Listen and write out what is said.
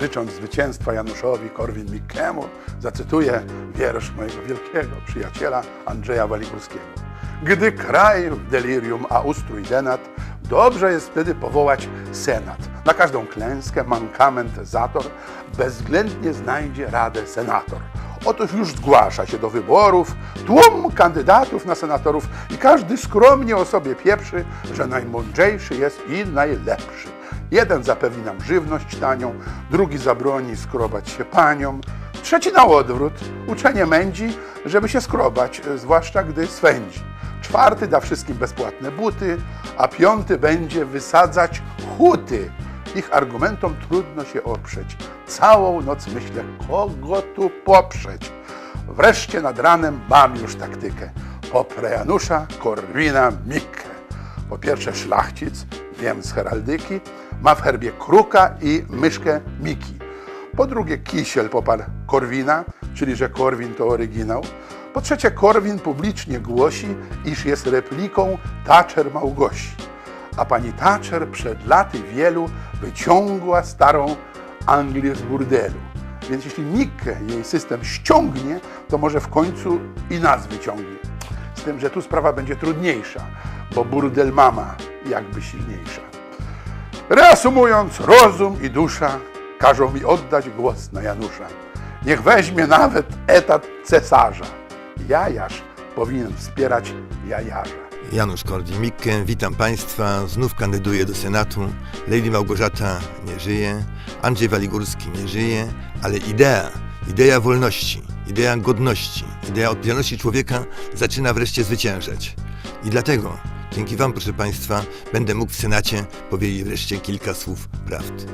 Życząc zwycięstwa Januszowi Korwin-Mikkemu, zacytuję wiersz mojego wielkiego przyjaciela Andrzeja Waligórskiego. Gdy kraj w delirium, a ustrój denat, dobrze jest wtedy powołać senat. Na każdą klęskę, mankament, zator, bezwzględnie znajdzie radę senator. Otóż już zgłasza się do wyborów tłum kandydatów na senatorów i każdy skromnie o sobie pieprzy, że najmądrzejszy jest i najlepszy. Jeden zapewni nam żywność tanią, drugi zabroni skrobać się paniom, trzeci na odwrót uczenie mędzi, żeby się skrobać, zwłaszcza gdy swędzi. Czwarty da wszystkim bezpłatne buty, a piąty będzie wysadzać huty. Ich argumentom trudno się oprzeć. Całą noc myślę, kogo tu poprzeć. Wreszcie nad ranem mam już taktykę. Poprę Janusza Korwina Mikke. Po pierwsze szlachcic, wiem z heraldyki, ma w herbie kruka i myszkę Miki. Po drugie kisiel poparł Korwina, czyli że Korwin to oryginał. Po trzecie Korwin publicznie głosi, iż jest repliką Thatcher Małgosi. A pani Thatcher przed laty wielu wyciągła starą Anglię z burdelu. Więc jeśli Mikke jej system ściągnie, to może w końcu i nas wyciągnie. Z tym, że tu sprawa będzie trudniejsza, bo burdel mama jakby silniejsza. Reasumując, rozum i dusza każą mi oddać głos na Janusza. Niech weźmie nawet etat cesarza. Jajarz powinien wspierać jajarza. Janusz Korwin-Mikke, witam Państwa. Znów kandyduję do Senatu. Lady Małgorzata nie żyje, Andrzej Waligórski nie żyje, ale idea, idea wolności, idea godności, idea odpowiedzialności człowieka zaczyna wreszcie zwyciężać. I dlatego, dzięki Wam, proszę Państwa, będę mógł w Senacie powiedzieć wreszcie kilka słów prawdy.